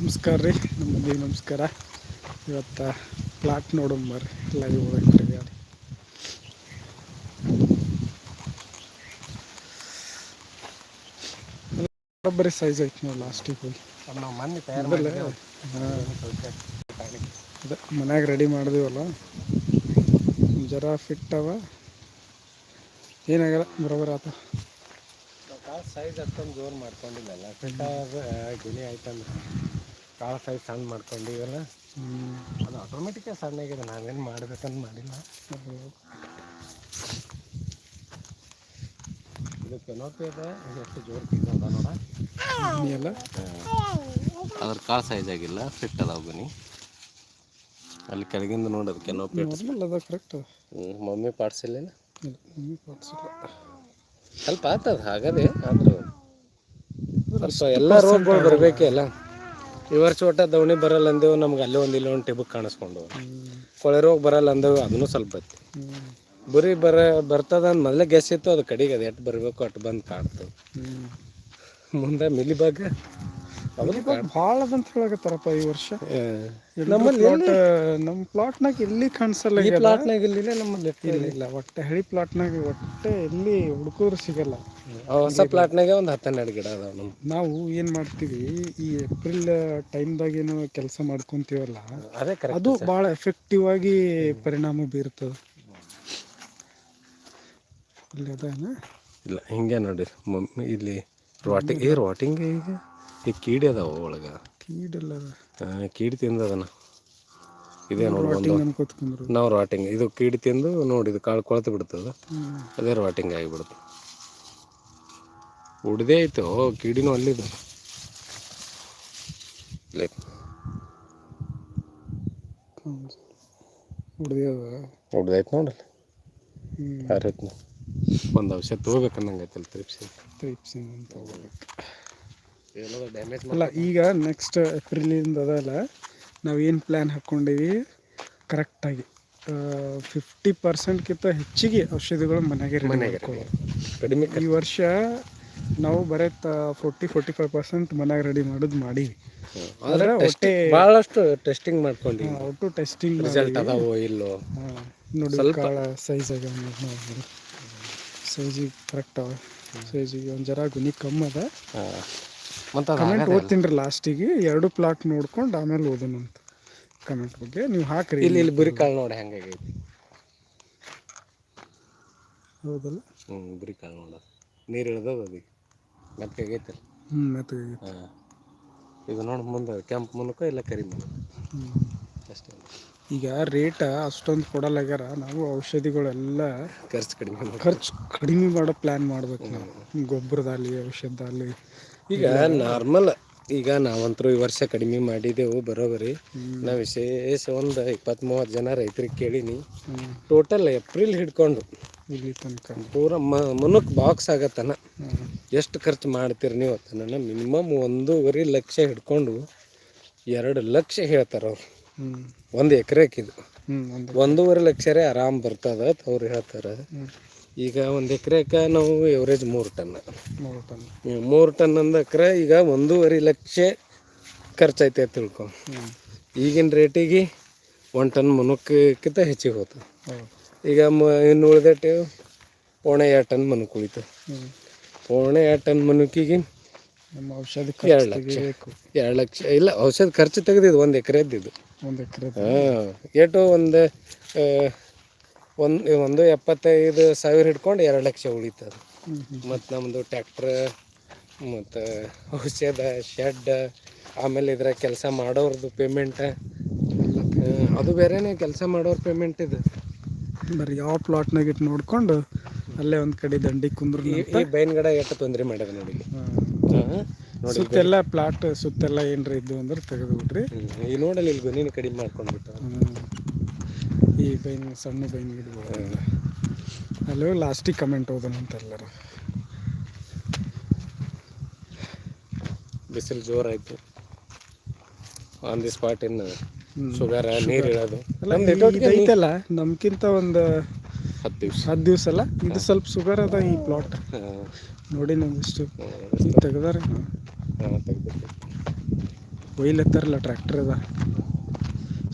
ನಮಸ್ಕಾರ ರೀ ನಮ್ಮ ಮಂದಿಗೆ ನಮಸ್ಕಾರ. ಇವತ್ತು ಪ್ಲಾಟ್ ನೋಡೋಣ ಬರ್ರಿ ಲೈವ್ ಹೋಗ್ರಿ ಯಾರು ಬರೀ ಸೈಜ್ ಐತಿ ನೋಡಿ ಲಾಸ್ಟಿಗೆ ಹೋಗಿ ನಾವು ಮೊನ್ನೆ ತಯಾರು ಅದೇ ಮನ್ಯಾಗ ರೆಡಿ ಮಾಡಿದೀವಲ್ಲ? ಜರ ಫಿಟ್ ಅವ. ಏನಾಗಲ್ಲ ಬರೋಬರ ಆತ. ಸೈಜ್ ಅಷ್ಟೊಂದು ಜೋರು ಮಾಡ್ಕೊಂಡಿಲ್ಲ ಫಿಟ್ ಗುಣಿ ಆಯ್ತಂದ್ರೆ. ಕಾಳು ಸೈಜ್ ಸಣ್ಣ ಮಾಡ್ಕೊಂಡಿವಲ್ಲ ಹ್ಞೂ ಅದು ಸಣ್ಣ ಆಗಿದೆ ನಾವೇನು ಮಾಡ್ಬೇಕಂತ ಮಾಡಿಲ್ಲ. ಇದು ಕೆನೋಪಿ ಇದೆ ಇದು ಎಷ್ಟು ಜೋರು ತಿನ್ನೋದ ನೋಡ. ಎಲ್ಲ. ಅದ್ರ ಕಾಳು ಸೈಜ್ ಆಗಿಲ್ಲ ಫಿಟ್ ಅದಾವ ಬನ್ನಿ. ಅಲ್ಲಿ ಕೆಳಗಿಂದ ನೋಡೋದು ಕೆನೋಪಿ ಅದ ಕರೆಕ್ಟ್ ಮಮ್ಮಿ ಪಾಡ್ಸಿಲ್ಲ ನಿಮಗೆ ಪಾಡ್ಸಿಲ್ಲ ಸ್ವಲ್ಪ ಆತದ ಹಾಗಾದ್ರೆ ಆದ್ರೂ. ಸ್ವಲ್ಪ ಎಲ್ಲ ರೋಗಗಳು ಬರಬೇಕೇ ಅಲ್ಲ. ಈ ವರ್ಷ ಒಟ್ಟ ದವಣಿ ಬರಲ್ಲ ಅಂದೇವು ನಮ್ಗೆ ಅಲ್ಲೇ ಒಂದು ಇಲ್ಲ ಒಂದು ಟಿಬಕ್ ಕಾಣಿಸ್ಕೊಂಡು. ಕೊಳೆ ರೋಗ ಬರಲ್ಲ ಅಂದೇವು ಅದನ್ನು ಸ್ವಲ್ಪ ಹ್ಞೂ ಬರೀ ಬರ, ಬರ್ತದ ಅಂದ್ ಮೊದಲೇ ಗೆಸ್ ಇತ್ತು, ಅದು ಕಡೆಗೆ ಅದು ಎಟ್ಟು ಬರಬೇಕು ಅಟ್ಟು ಬಂದು ಕಾಡ್ತು ಮುಂದೆ ಮಿಲಿಬಾಗ ಭಾಳ ಅದಂತ ಹೇಳಕತ್ತಾರಪ್ಪ ಈ ವರ್ಷ. ನಮ್ಮಲ್ಲಿ ಪ್ಲಾಟ್ ನಮ್ಮ ಪ್ಲಾಟ್ನಾಗ ಎಲ್ಲಿ ಕಾಣಿಸಲ್ಲ ಈ ಪ್ಲಾಟ್ನಾಗ ಇಲ್ಲಿಲ್ಲ ನಮ್ಮಲ್ಲಿ ಇಲ್ಲ ಇಲ್ಲ. ಒಟ್ಟೆ ಹಳಿ ಪ್ಲಾಟ್ನಾಗ ಒಟ್ಟೆ ಎಲ್ಲಿ ಹುಡುಕೋರು ಸಿಗಲ್ಲ. ಹೊಸ ಪ್ಲಾಟ್ನಾಗೆ ಒಂದು ಹತ್ತೆರಡು ಗಿಡ ಅದಾವ ನಮ್ಮ ನಾವು ಏನು ಮಾಡ್ತೀವಿ ಈ ಏಪ್ರಿಲ್ ಟೈಮ್ದಾಗ ಏನು ಕೆಲಸ ಮಾಡ್ಕೊಂತೀವಲ್ಲ ಅದೇ ಅದು ಭಾಳ ಎಫೆಕ್ಟಿವ್ ಆಗಿ ಪರಿಣಾಮ ಬೀರ್ತದ. ಇಲ್ಲಿ ಅದೇನ? ಇಲ್ಲ ಹಿಂಗೆ ನೋಡಿ ಇಲ್ಲಿ ರೋಟಿಂಗ್ ಏ ರೋಟಿಂಗ್ ಈಗ ಈ ಕೀಡಿ ಅದಾವ ಒಳಗೆ? ಕೀಡಲ್ಲ ಕೀಡಿ ತಿಂದದನ ಇದೇ ನೋಡಿ ನಾವು ರಾಟಿಂಗ್ ಇದು ಕೀಡಿ ತಿಂದು ನೋಡಿ ಇದು ಕಾಳು ಕೊಳ್ತು ಬಿಡ್ತದ. ಅದೇ ರಾಟಿಂಗ್ ಆಗಿಬಿಡುತ್ತೆ. ಉಡ್ದೇ ಐತೆ. ಓ ಕೀಡಿನೂ ಅಲ್ಲಿದೆ. ಲೇ. ಹುಡ್ದಿಯದ ಉಡ್ದೈತೆ ನೋಡ್ರಿ ಹ್ಞೂ ಯಾರೈತೆ ಒಂದು ಔಷಧ ತೊಗೋಬೇಕನ್ನಂಗೆ ತ್ರಿಪ್ಸಿ ತ್ರಿಪ್ಸಿ ತಗೋಬೇಕು ಅಂತ ಹೋಗ್ಬೇಕು ಅಲ್ಲ ಈಗ ನೆಕ್ಸ್ಟ್ ಏಪ್ರಿಲಿಂದ ಅದಲ್ಲ ನಾವು ಏನು ಪ್ಲ್ಯಾನ್ ಹಾಕ್ಕೊಂಡಿವಿ ಕರೆಕ್ಟಾಗಿ ಫಿಫ್ಟಿ ಪರ್ಸೆಂಟ್ಗಿಂತ ಹೆಚ್ಚಿಗೆ ಔಷಧಿಗಳು ಮನೆಗೆ ಕಡಿಮೆ ಈ ವರ್ಷ ನಾವು ಬರೀ ಫೋರ್ಟಿ ಫೋರ್ಟಿ ಫೈವ್ ಪರ್ಸೆಂಟ್ ಮನೆಗೆ ರೆಡಿ ಮಾಡೋದು ಮಾಡೀವಿ ಆದರೆ ಒಟ್ಟೆ ಭಾಳಷ್ಟು ಟೆಸ್ಟಿಂಗ್ ಮಾಡ್ಕೊಂಡು ಒಟ್ಟು ಟೆಸ್ಟಿಂಗ್ ರಿಸಲ್ಟ್ ಅದಾವೋ ಇಲ್ಲೋ? ನೋಡಿ ಸ್ವಲ್ಪ ಸೈಜ್ ನೋಡಿ ಸೈಜಿಗೆ ಕರೆಕ್ಟ್ ಅವ ಸೈಜಿಗೆ ಒಂದು ಜರ ಗುಣಿ ಕಮ್ಮಿ ಅದು. ಕಮೆಂಟ್ ಓದ್ತೀನಿ ಲಾಸ್ಟಿಗೆ ಎರಡು ಪ್ಲಾಟ್ ನೋಡ್ಕೊಂಡು ಆಮೇಲೆ ಓದೋಣಂತ ಕಮೆಂಟ್ ಬಗ್ಗೆ. ನೀವು ಹಾಕ್ರಿ. ಇಲ್ಲಿ ಇಲ್ಲಿ ಬುರಿ ಕಾಳು ನೋಡಿ ಹೆಂಗಾಗೈತಿ ಹೌದಲ್ಲ? ಹ್ಞೂ ಬುರಿ ಕಾಳು ನೋಡೋದು ನೀರು ಇಳ್ದದ ಅದಕ್ಕೆ ಮೆತ್ತಗಾಗೈತಲ್ಲ ಹ್ಞೂ ಮತ್ತೆ ಹಾಂ. ಇದು ನೋಡಿ ಮುಂದೆ ಕೆಂಪು ಮುನಕ ಇಲ್ಲ ಕರಿ ಮೂಲಕ ಅಷ್ಟೇ ಈಗ ರೇಟ ಅಷ್ಟೊಂದು ಕೊಡಲ್ಲಾಗ್ಯಾರ ನಾವು ಔಷಧಿಗಳೆಲ್ಲ ಖರ್ಚು ಕಡಿಮೆ ಮಾಡಿ ಖರ್ಚು ಕಡಿಮೆ ಮಾಡೋ ಪ್ಲ್ಯಾನ್ ಮಾಡ್ಬೇಕು ನಾವು. ಗೊಬ್ಬರದಲ್ಲಿ ಔಷಧದಲ್ಲಿ ಈಗ ನಾರ್ಮಲ್ ಈಗ ನಾವಂತರೂ ಈ ವರ್ಷ ಕಡಿಮೆ ಮಾಡಿದೆವು ಬರೋಬರಿ ನಾ ವಿಶೇಷ ಒಂದು ಇಪ್ಪತ್ತ್ ಮೂವತ್ತು ಜನ ರೈತರಿಗೆ ಕೇಳೀನಿ. ಟೋಟಲ್ ಏಪ್ರಿಲ್ ಹಿಡ್ಕೊಂಡು ಇಲ್ಲಿ ತನಕ. ಪೂರ ಮುನಕ್ ಬಾಕ್ಸ್ ಆಗತ್ತನ ಎಷ್ಟು ಖರ್ಚು ಮಾಡ್ತೀರಿ ನೀವು ಅತನ ಮಿನಿಮಮ್ ಒಂದೂವರೆ ಲಕ್ಷ ಹಿಡ್ಕೊಂಡು ಎರಡು ಲಕ್ಷ ಹೇಳ್ತಾರೆ ಅವ್ರು. ಒಂದು ಎಕರೆಕಿದು ಒಂದೂವರೆ ಲಕ್ಷರೇ ಆರಾಮ್ ಬರ್ತದ ಅವ್ರು ಹೇಳ್ತಾರೆ. ಈಗ ಒಂದು ಎಕರೆಗೆ ನಾವು ಎವರೇಜ್ ಮೂರು ಟನ್. ಮೂರು ಟನ್. ಮೂರು ಟನ್ ಅಂದ ಎಕರೆ ಈಗ ಒಂದೂವರೆ ಲಕ್ಷ ಖರ್ಚೈತೆ ಅಂತ ತಿಳ್ಕೊ. ಈಗಿನ ರೇಟಿಗೆ ಒಂದು ಟನ್ ಮನುಕ್ಕಿಂತ ಹೆಚ್ಚಿಗೆ ಹೋತು. ಈಗ ಮ ಇನ್ನು ಉಳಿದಟ್ಟು ಪೋಣೆ ಎರಡು ಟನ್ ಮನುಕ್ ಉಳಿತು ಪೋಣೆ ಎರಡು ಟನ್ ಮನುಕಿಗೆ ನಮ್ಮ ಔಷಧ ಎರಡು ಲಕ್ಷ. ಎರಡು ಲಕ್ಷ. ಇಲ್ಲ ಔಷಧ ಖರ್ಚು ತೆಗೆದಿದ್ದು ಒಂದು ಎಕರೆದ್ದು ಒಂದು ಎಕರೆ ಹಾಂ ಏಟು ಒಂದು ಒಂದು ಒಂದು ಎಪ್ಪತ್ತೈದು ಸಾವಿರ ಹಿಡ್ಕೊಂಡು ಎರಡು ಲಕ್ಷ ಉಳಿತದ. ಮತ್ತು ನಮ್ಮದು ಟ್ಯಾಕ್ಟ್ರ್ ಮತ್ತು ಔಷಧ ಶೆಡ್ ಆಮೇಲೆ ಇದ್ರಾಗ ಕೆಲಸ ಮಾಡೋರ್ದು ಪೇಮೆಂಟ್ ಅದು ಬೇರೆನೇ ಕೆಲಸ ಮಾಡೋರ್ ಪೇಮೆಂಟ್ ಇದು. ಬರೀ ಯಾವ ಪ್ಲಾಟ್ನಾಗ ಇಟ್ಟು ನೋಡ್ಕೊಂಡು ಅಲ್ಲೇ ಒಂದು ಕಡೆ ದಂಡಿ ಕುಂದ್ರು ಈ ಬೈನ್ಗಡ ಎಷ್ಟು ತೊಂದರೆ ಮಾಡ್ಯಾರ ನೋಡಿ ಸುತ್ತೆಲ್ಲ ಪ್ಲಾಟ್ ಸುತ್ತೆಲ್ಲ ಏನ್ರ ಇದ್ದು ಅಂದ್ರೆ ತೆಗೆದು ಬಿಡ್ರಿ. ಈ ನೋಡಲ್ಲಿ ಇಲ್ಲಿ ಗೊನಿನ ಕಡಿಮೆ ಮಾಡ್ಕೊಂಡ್ಬಿಟ್ಟು. ಈ ಬೈನ್ ಸಣ್ಣ ಬೈನ್ ಗಿಡಗಳು ಅಲ್ಲಿ ಲಾಸ್ಟಿಗೆ ಕಮೆಂಟ್ ಅಂತ ಎಲ್ಲರೂ. ಬಿಸಿಲು ಜೋರಾಯ್ತು. ಆನ್ ದಿ ಸ್ಪಾಟ್ ಇನ್ನು. ಶುಗರ್ ನೀರು ಇಡೋದು ಐತಲ್ಲ ನಮ್ಗಿಂತ ಒಂದು ಹತ್ತು ದಿವಸ. ಹತ್ತು ದಿವಸ ಅಲ್ಲ? ಇದು ಸ್ವಲ್ಪ ಶುಗರ್ ಅದ ಈ ಪ್ಲಾಟ್ ನೋಡಿ ಈಗ ತೆಗ್ದಾರ. ತೆಗ್ದು ಒಯ್ಲತ್ತಾರಲ್ಲ ಟ್ರ್ಯಾಕ್ಟರ್ ಅದ.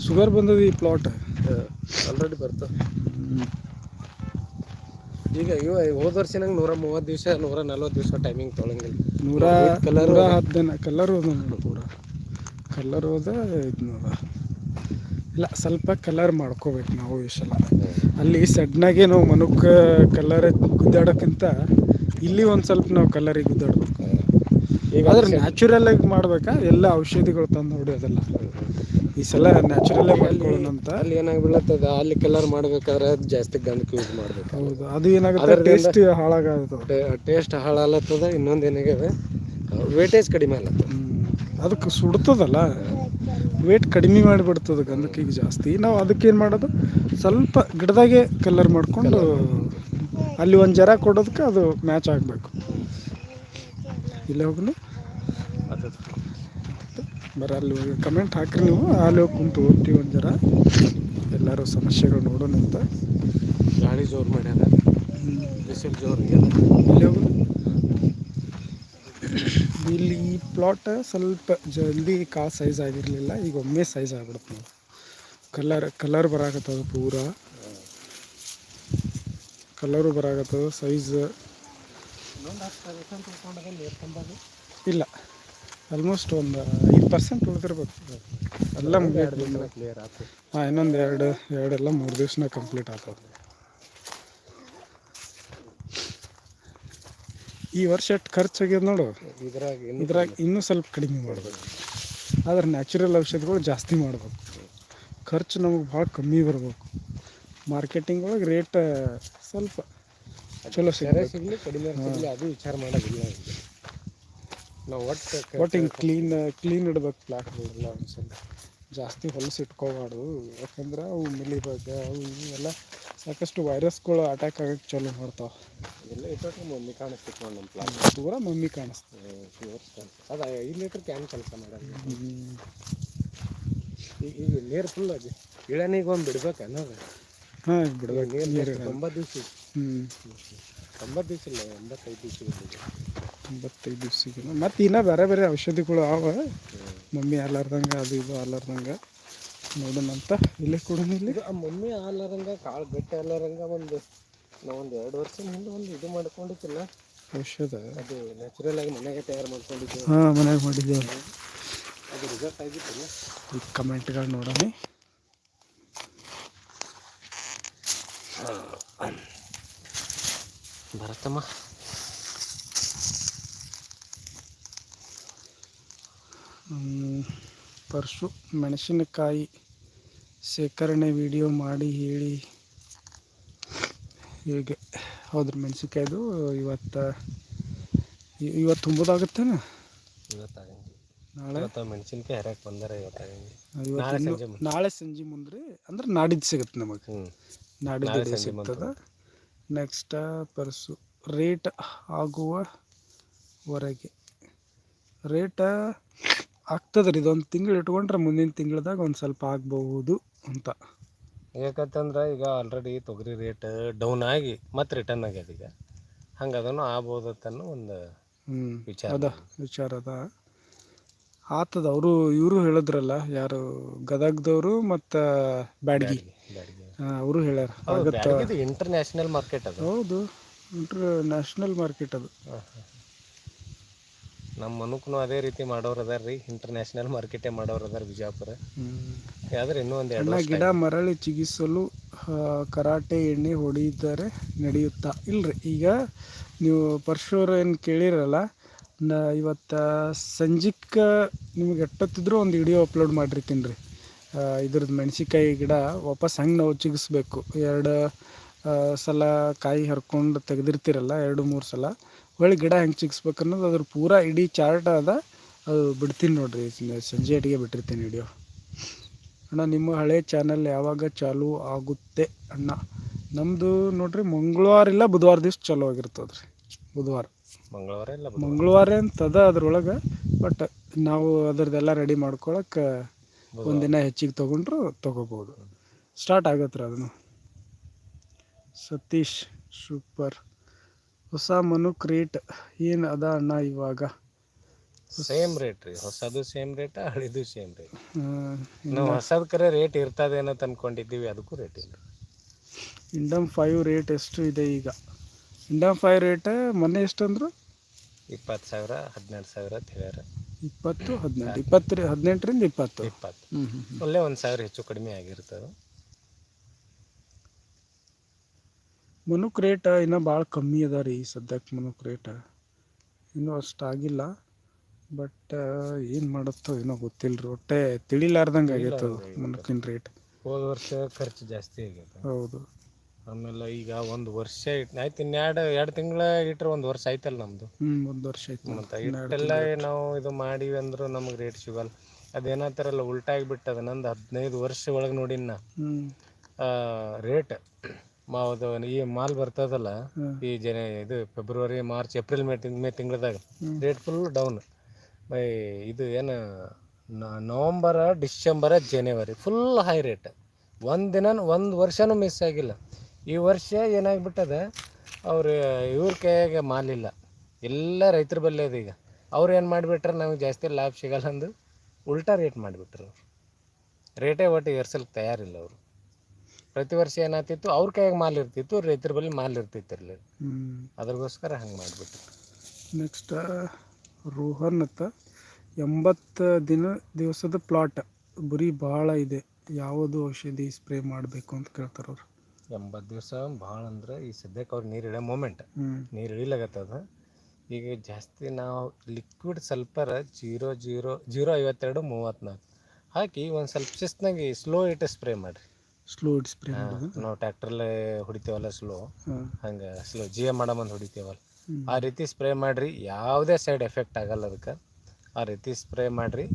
ಶುಗರ್ ಬಂದದ ಈ ಪ್ಲಾಟ್ ಆಲ್ರೆಡಿ ಬರ್ತಾವ ಈಗ ಇವ ಹೋದ ವರ್ಷನಾಗ ನೂರ ಮೂವತ್ತು ದಿವಸ ನೂರ ನಲ್ವತ್ತು ದಿವಸ ಟೈಮಿಂಗ್ ತೊಗೊಳಂಗಿಲ್ಲ ನೂರ ಕಲರ್ ನೂರ ಹತ್ತು ದಿನ ಕಲರ್ ಹೋದ ನೋಡು ಪೂರ. ಕಲರ್ ಹೋದ ಇದು ನೋಡ ಇಲ್ಲ ಸ್ವಲ್ಪ ಕಲರ್ ಮಾಡ್ಕೋಬೇಕು ನಾವು ಇಷ್ಟೆಲ್ಲ ಅಲ್ಲಿ ಸಡ್ನಾಗೆ ನಾವು ಮನುಕ್ ಕಲರ್ ಗುದ್ದಾಡೋಕ್ಕಿಂತ ಇಲ್ಲಿ ಒಂದು ಸ್ವಲ್ಪ ನಾವು ಕಲರಿಗೆ ಗುದ್ದಾಡ್ಬೇಕು. ಈಗ ಆದ್ರೆ ನ್ಯಾಚುರಲ್ ಆಗಿ ಮಾಡ್ಬೇಕಾ? ಎಲ್ಲ ಔಷಧಿಗಳು ತಂದು ಹೊಡಿಯೋದಲ್ಲ. ಈ ಸಲ ನ್ಯಾಚುರಲ್ ಆಗಿ ಮಾಡ್ಕೊಳ್ಳೋಣ ಅಂತ ಅಲ್ಲಿ ಏನಾಗ್ಬಿಡತ್ತದ ಅಲ್ಲಿ ಕಲರ್ ಮಾಡ್ಬೇಕಾದ್ರೆ ಜಾಸ್ತಿ ಗಂಧಕ ಯೂಸ್ ಮಾಡ್ಬೇಕು. ಹೌದು ಅದು ಏನಾಗುತ್ತೆ ಟೇಸ್ಟ್ ಹಾಳಾಗತ್ತೆ. ಟೇಸ್ಟ್ ಹಾಳಾಲತ್ತದ ಇನ್ನೊಂದು ಏನಾಗ್ಯದ? ವೇಟೇಜ್ ಕಡಿಮೆ ಆಲತ್ತದ ಅದಕ್ಕೆ ಸುಡ್ತದಲ್ಲ? ವೇಟ್ ಕಡಿಮೆ ಮಾಡಿಬಿಡ್ತದೆ ಗಂಧಕಿಗೆ ಜಾಸ್ತಿ. ನಾವು ಅದಕ್ಕೆ ಏನು ಮಾಡೋದು ಸ್ವಲ್ಪ ಗಿಡದಾಗೆ ಕಲರ್ ಮಾಡ್ಕೊಂಡು ಅಲ್ಲಿ ಒಂದು ಜರ ಕೊಡೋದಕ್ಕೆ ಅದು ಮ್ಯಾಚ್ ಆಗಬೇಕು. ಇಲ್ಲ ಹೋಗಲು? ಬರ ಅಲ್ಲಿ ಹೋಗಿ ಕಮೆಂಟ್ ಹಾಕ್ರಿ ನೀವು. ಅಲ್ಲಿ ಹೋಗಿ ಕುಂತು ಓದ್ತೀವಿ ಒಂದು ಜರ ಎಲ್ಲರೂ ಸಮಸ್ಯೆಗಳು ನೋಡೋಣ ಅಂತ. ಗಾಳಿ ಜೋರು ಮಾಡ್ಯಾರ ಬಿಸಿಲು ಜೋರು ಇಲ್ಲಿ ಹೋಗೋದು? ಇಲ್ಲಿ ಈ ಪ್ಲಾಟ್ ಸ್ವಲ್ಪ ಜಲ್ದಿ ಕಾ ಸೈಜ್ ಆಗಿರಲಿಲ್ಲ ಈಗ ಒಮ್ಮೆ ಸೈಜ್ ಆಗ್ಬಿಡುತ್ತೆ ನಾವು ಕಲರ್ ಕಲರ್ ಬರಾಕತ್ತದ ಪೂರ. ಕಲರು ಬರಾಕತ್ತದ ಸೈಜ್ ಇಲ್ಲ. ಆಲ್ಮೋಸ್ಟ್ ಒಂದು ಐದು ಪರ್ಸೆಂಟ್ ಉಳಿದಿರ್ಬೇಕು. ಎಲ್ಲ ಮುಗಿಯೋದು ಕ್ಲಿಯರ್ ಹಾಂ ಇನ್ನೊಂದು ಎರಡು ಎರಡೆಲ್ಲ ಮೂರು ದಿವ್ಸನ ಕಂಪ್ಲೀಟ್ ಆಗ್ತದೆ ಈ ವರ್ಷ ಎಷ್ಟು ಖರ್ಚಾಗ್ಯದ ನೋಡು. ಇದ್ರಾಗ ಇನ್ನು ಇದ್ರಾಗ ಇನ್ನೂ ಸ್ವಲ್ಪ ಕಡಿಮೆ ಮಾಡ್ಬೇಕು. ಆದ್ರೆ ನ್ಯಾಚುರಲ್ ಔಷಧಿಗಳು ಜಾಸ್ತಿ ಮಾಡ್ಬೇಕು. ಖರ್ಚು ನಮಗೆ ಭಾಳ ಕಮ್ಮಿ ಬರ್ಬೇಕು. ಮಾರ್ಕೆಟಿಂಗ್ ಒಳಗೆ ರೇಟ್ ಸ್ವಲ್ಪ ಚಲೋ ಸಿಗಲಿ ಕಡಿಮೆ ಅದು ವಿಚಾರ ಮಾಡೋದಿಲ್ಲ. ನಾವು ಒಟ್ಟು ಒಟ್ಟು ಹಿಂಗೆ ಕ್ಲೀನ್ ಕ್ಲೀನ್ ಇಡ್ಬೇಕು ಪ್ಲಾಟ್ಗಳೆಲ್ಲ ಒಂದ್ಸಲ. ಜಾಸ್ತಿ ಹೊಲಸು ಇಟ್ಕೋಬಾರ್ದು. ಯಾಕಂದ್ರೆ ಅವು ಮಿಲಿಬಗ್ ಅವು ಎಲ್ಲ ಸಾಕಷ್ಟು ವೈರಸ್ಗಳು ಅಟ್ಯಾಕ್ ಆಗಕ್ಕೆ ಚಾಲೂ ಮಾಡ್ತಾವೆ. ಎಲ್ಲ ಇಟ್ಟು ಮಮ್ಮಿ ಕಾಣಿಸ್ತಿತ್ತು ನೋಡಿ ನಮ್ಮ ಪ್ಲಾನ್ ಪೂರ ಮಮ್ಮಿ ಕಾಣಿಸ್ತದೆ ಅದು ಐದು ಲೀಟ್ರ್ ಕ್ಯಾನ್ ಕೆಲಸ ಮಾಡೋದು. ಈಗ ಈಗ ನೀರು ಫುಲ್ ಅದು ಇಳನೀಗ ಒಂದು ಬಿಡ್ಬೇಕು ಅನ್ನೋದು. ಹಾಂ ಬಿಡ್ಬೇಕು. ನೀರು ತೊಂಬತ್ತು ದಿವಸ ಹ್ಞೂ ತೊಂಬತ್ತು ದಿವಸ ಇಲ್ಲ ಎಂಬತ್ತೈದು ದಿವಸ ಬಂದಿದೆ ಒಂಬತ್ತೈದು ದಿವ್ಸಿಗೆ ಮತ್ತು ಇನ್ನೂ ಬೇರೆ ಬೇರೆ ಔಷಧಿಗಳು ಅವ. ಮಮ್ಮಿ ಹಾಲಾರ್ದಂಗೆ ಅದು ಇದು ಹಾಲಾರ್ದಂಗೆ. ನೋಡೋಣ ಅಂತ. ಇಲ್ಲೇ ಕೂಡ ಇಲ್ಲಿ. ಆ ಮಮ್ಮಿ ಆಲಾರಂಗ ಕಾಳು ಗಟ್ಟಿ ಆಲಾರಂಗ ಒಂದು ನಾವು ಒಂದು ಎರಡು ವರ್ಷ ಹಿಂದೆ ಒಂದು ಇದು ಮಾಡ್ಕೊಂಡಿದ್ದಿಲ್ಲ. ಔಷಧ? ಅದು ನ್ಯಾಚುರಲ್ ಆಗಿ ಮನೆಗೆ ತಯಾರು ಮಾಡ್ಕೊಂಡಿದ್ದೆ. ಹಾಂ ಮನೆಗೆ ಮಾಡಿದ್ದೆ. ಅದು ರಿಸಲ್ಟ್ ಆಗಿತ್ತಿಲ್ಲ ಈ ಕಮೆಂಟ್ಗಳು ನೋಡೋಣ. ಬರತ್ತಮ್ಮ. ಪರ್ಸು ಮೆಣಸಿನಕಾಯಿ ಶೇಖರಣೆ ವಿಡಿಯೋ ಮಾಡಿ ಹೇಳಿ. ಹೇಗೆ? ಹೌದ್ರಿ ಮೆಣಸಿನ್ಕಾಯ್ದು ಇವತ್ತು ಇವತ್ತು ತುಂಬೋದಾಗುತ್ತೇನ ನಾಳೆ? ಮೆಣಸಿನ್ಕಾಯಿ ಹರಿಯಕ್ಕೆ ಬಂದರೆ ಇವತ್ತು ನಾಳೆ ಸಂಜೆ ಮುಂದ್ರಿ ಅಂದ್ರೆ ನಾಡಿದ್ದು ಸಿಗುತ್ತೆ ನಮಗೆ. ನಾಡಿದ್ದು ಸಿಗ್ತದೆ. ನೆಕ್ಸ್ಟ ನೆಕ್ಸ್ಟ್ ಪರ್ಸು ರೇಟ್ ಆಗುವವರೆಗೆ. ರೇಟ್ ಆಗ್ತದ್ರಿ ಇದೊಂದು ತಿಂಗಳು ಇಟ್ಕೊಂಡ್ರೆ ಮುಂದಿನ ತಿಂಗಳದಾಗ ಒಂದು ಸ್ವಲ್ಪ ಆಗ್ಬಹುದು ಅಂತ. ಯಾಕಂತಂದ್ರೆ ಈಗ ಆಲ್ರೆಡಿ ತೊಗರಿ ರೇಟ್ ಡೌನ್ ಆಗಿ ಮತ್ತೆ ರಿಟರ್ನ್ ಆಗ್ಯದ ಈಗ. ಹಂಗೆ ಅದನ್ನು ಆಗ್ಬೋದತ್ತನ್ನೋ ಒಂದು ಹ್ಞೂ ವಿಚಾರ. ಅದ ವಿಚಾರ ಅದ. ಆತದ ಅವರು ಇವರು ಹೇಳಿದ್ರಲ್ಲ ಯಾರು ಗದಗದವರು ಮತ್ತು ಬ್ಯಾಡಗಿ. ಬ್ಯಾಡಗಿ ಅವರು ಹೇಳ್ಯಾರ. ಆಗತ್ತ. ಇಂಟರ್ನ್ಯಾಷನಲ್ ಮಾರ್ಕೆಟ್ ಅದು. ಹೌದು ಇಂಟರ್ ನ್ಯಾಷನಲ್ ಮಾರ್ಕೆಟ್ ಅದು ನಮ್ಮ ಮನುಕ್ನು ಅದೇ ರೀತಿ ಮಾಡೋರು ಅದಾರ ರೀ ಇಂಟರ್ನ್ಯಾಷನಲ್ ಮಾರ್ಕೆಟೇ ಮಾಡೋರು ಅದಾರ ಬಿಜಾಪುರ. ಆದ್ರೆ ಇನ್ನೂ ಒಂದು ಎರಡು ಗಿಡ ಮರಳಿ ಚಿಗಿಸಲು ಕರಾಟೆ ಎಣ್ಣೆ ಹೊಡೆಯುತ್ತಾರೆ ನಡೆಯುತ್ತಾ? ಇಲ್ರಿ. ಈಗ ನೀವು ಪರಶುರ ಏನು ಕೇಳಿರಲ್ಲ ನಾ ಇವತ್ತು ಸಂಜಿಕ್ ನಿಮ್ಗೆ ಎಷ್ಟೊತ್ತಿದ್ರು ಒಂದು ವಿಡಿಯೋ ಅಪ್ಲೋಡ್ ಮಾಡಿರ್ತೀನಿ ರೀ ಇದ್ರದ್ದು ಮೆಣಸಿಕಾಯಿ ಗಿಡ ವಾಪಸ್ ಹೆಂಗೆ ನಾವು ಚಿಗಿಸ್ಬೇಕು. ಎರಡು ಸಲ ಕಾಯಿ ಹರ್ಕೊಂಡು ತೆಗೆದಿರ್ತೀರಲ್ಲ ಎರಡು ಮೂರು ಸಲ. ಹೊಳ್ಳಿ ಗಿಡ ಹೆಂಗೆ ಚಿಗಿಸ್ಬೇಕು ಅನ್ನೋದು ಅದ್ರ ಪೂರ ಇಡೀ ಚಾರ್ಟ್ ಅದ. ಅದು ಬಿಡ್ತೀನಿ ನೋಡಿರಿ ಸಂಜೆ ಅಡಿಗೆ ಬಿಟ್ಟಿರ್ತೀನಿ ವಿಡಿಯೋ ಅಣ್ಣ ನಿಮ್ಮ ಹಳೆ ಚಾನಲ್ ಯಾವಾಗ ಚಾಲೂ ಆಗುತ್ತೆ ಅಣ್ಣ? ನಮ್ಮದು ನೋಡ್ರಿ ಮಂಗಳವಾರ ಇಲ್ಲ ಬುಧವಾರ ದಿವ್ಸ ಚಾಲೂ ಆಗಿರ್ತದೆ ರೀ ಬುಧವಾರ. ಮಂಗಳವಾರ ಇಲ್ಲ ಮಂಗಳವಾರ ಅಂತದ ಅದ್ರೊಳಗೆ ಬಟ್ ನಾವು ಅದ್ರದ್ದೆಲ್ಲ ರೆಡಿ ಮಾಡ್ಕೊಳಕ್ಕೆ ಒಂದಿನ ಹೆಚ್ಚಿಗೆ ತೊಗೊಂಡ್ರು ತೊಗೋಬೋದು. ಸ್ಟಾರ್ಟ್ ಆಗತ್ತೆ ರೀ ಅದನ್ನು. ಸತೀಶ್ ಸೂಪರ್ ಹೊಸ ಮನುಕ್ ರೇಟ್ ಏನು ಅದ ಅಣ್ಣ ಇವಾಗ? ಸೇಮ್ ರೇಟ್ ರೀ ಹೊಸದು ಸೇಮ್ ರೇಟ್ ಹಳಿದು ಸೇಮ್ ರೇಟ್ ನಾವು ಹೊಸದ್ ಕರೆ ರೇಟ್ ಇರ್ತದೇನೋ ಅನ್ಕೊಂಡಿದ್ದೀವಿ ಅದಕ್ಕೂ ರೇಟ್ ಇಲ್ಲ. ಇಂಡಮ್ ಫೈವ್ ರೇಟ್ ಎಷ್ಟು ಇದೆ ಈಗ? ಇಂಡಮ್ ಫೈವ್ ರೇಟ್ ಮೊನ್ನೆ ಎಷ್ಟು ಅಂದ್ರು? ಇಪ್ಪತ್ತು ಸಾವಿರ ಹದಿನೆಂಟು ಸಾವಿರ ಅಂತ ಹೇಳ್ಯಾರ. ಇಪ್ಪತ್ತು ಹದಿನೆಂಟು ಇಪ್ಪತ್ತು ಹದಿನೆಂಟರಿಂದ ಇಪ್ಪತ್ತು? ಇಪ್ಪತ್ತು. ಒಳ್ಳೆ ಒಂದು ಸಾವಿರ ಹೆಚ್ಚು ಕಡಿಮೆ ಆಗಿರ್ತದೆ. ಮನುಕ್ ರೇಟ ಇನ್ನೂ ಭಾಳ ಕಮ್ಮಿ ಅದ ರೀ ಸದ್ಯಕ್ಕೆ ಮನುಕ್ ರೇಟ ಇನ್ನೂ ಅಷ್ಟಾಗಿಲ್ಲ ಬಟ್ ಏನು ಮಾಡುತ್ತೋ ಏನೋ ಗೊತ್ತಿಲ್ಲ ರೀ ಒಟ್ಟೆ ತಿಳಿಲಾರ್ದಂಗೆ ಆಗೈತೆ ಅದು ಮನುಕಿನ ರೇಟ್ ಹೋದ ವರ್ಷ ಖರ್ಚು ಜಾಸ್ತಿ ಆಗೈತೆ ಹೌದು. ಆಮೇಲೆ ಈಗ ಒಂದು ವರ್ಷ ಇಟ್ಟು ಆಯ್ತು ಇನ್ನೆರಡು ಎರಡು ತಿಂಗಳ ಇಟ್ರೆ ಒಂದು ವರ್ಷ ಆಯ್ತಲ್ಲ ನಮ್ಮದು ಹ್ಞೂ ಒಂದು ವರ್ಷ ಆಯ್ತು ಮತ್ತು ಇಟ್ಟೆಲ್ಲ ನಾವು ಇದು ಮಾಡೀವಿ ಅಂದ್ರೂ ನಮಗೆ ರೇಟ್ ಸಿಗಲ್ಲ. ಅದೇನಾತಾರಲ್ಲ ಉಲ್ಟಾಗಿ ಬಿಟ್ಟದ ನಂದು ಹದಿನೈದು ವರ್ಷ ಒಳಗೆ ನೋಡಿನ ರೇಟ್ ಮಾವುದು ಈ ಮಾಲ್ ಬರ್ತದಲ್ಲ ಈ ಜನ ಇದು ಫೆಬ್ರವರಿ ಮಾರ್ಚ್ ಏಪ್ರಿಲ್ ಮೇ ತಿಂಗ್ ಮೇ ತಿಂಗಳದಾಗ ರೇಟ್ ಫುಲ್ ಡೌನ್ ಬೈ ಇದು ಏನು ನ- ನವಂಬರ ಡಿಸೆಂಬರ ಜನವರಿ ಫುಲ್ ಹೈ ರೇಟ್ ಒಂದು ದಿನ ಒಂದು ವರ್ಷನೂ ಮಿಸ್ ಆಗಿಲ್ಲ. ಈ ವರ್ಷ ಏನಾಗ್ಬಿಟ್ಟದ ಅವ್ರು ಇವ್ರ ಕೈಯಾಗ ಮಾಲಿಲ್ಲ ಎಲ್ಲ ರೈತರ ಬಲ್ಲೆ ಅದ ಈಗ. ಅವ್ರು ಏನು ಮಾಡಿಬಿಟ್ರೆ ನಮಗೆ ಜಾಸ್ತಿ ಲಾಭ ಸಿಗಲ್ಲ ಅಂದು ಉಲ್ಟಾ ರೇಟ್ ಮಾಡಿಬಿಟ್ರು ಅವ್ರು. ರೇಟೇ ಒಟ್ಟು ಏರ್ಸಲಿಕ್ಕೆ ತಯಾರಿಲ್ಲ ಅವರು. ಪ್ರತಿ ವರ್ಷ ಏನಾಗ್ತಿತ್ತು? ಅವ್ರ ಕೈಯಾಗ ಮಾಲ್ ಇರ್ತಿತ್ತು ರೈತರ ಬಳಿ ಮಾಲ್ ಇರ್ತಿತ್ತಿರಲಿ ಅದ್ರಗೋಸ್ಕರ ಹಂಗೆ ಮಾಡಿಬಿಟ್ಟು ನೆಕ್ಸ್ಟ್ ರೋಹನ್ ಅಂತ ಎಂಬತ್ತು ದಿನ ದಿವಸದ ಪ್ಲಾಟ್ ಬರೀ ಭಾಳ ಇದೆ. ಯಾವುದು ಔಷಧಿ ಸ್ಪ್ರೇ ಮಾಡಬೇಕು ಅಂತ ಕೇಳ್ತಾರೆ ಅವ್ರು. ಎಂಬತ್ತು ದಿವಸ ಭಾಳ ಅಂದ್ರೆ ಈ ಸದ್ಯಕ್ಕೆ ಅವ್ರು ನೀರು ಇಡೋ ಮೂಮೆಂಟ್ ನೀರು ಇಳಿಲಾಗತ್ತದ ಈಗ ಜಾಸ್ತಿ ನಾವು liquid sulphur zero zero zero ಐವತ್ತೆರಡು ಮೂವತ್ತ್ನಾಲ್ಕು ಹಾಕಿ ಒಂದು ಸ್ವಲ್ಪ ಶಿಸ್ತಾಗಿ ಸ್ಲೋ ಇಟ್ಟು ಸ್ಪ್ರೇ ಮಾಡಿರಿ. ಸ್ಲೋ ಸ್ಪ್ರೇ ಮಾಡೋದು? ನಾವು ಟ್ಯಾಕ್ಟ್ರಲ್ಲೇ ಹೊಡಿತೇವಲ್ಲ ಸ್ಲೋ ಹಂಗೆ ಸ್ಲೋ ಜಿ ಎಂ ಮಾಡಮಂದು ಹೊಡಿತೇವಲ್ಲ. ಆ ರೀತಿ ಸ್ಪ್ರೇ ಮಾಡಿರಿ ಯಾವುದೇ ಸೈಡ್ ಎಫೆಕ್ಟ್ ಆಗಲ್ಲ ಅದಕ್ಕೆ. ಆ ರೀತಿ ಸ್ಪ್ರೇ ಮಾಡಿರಿ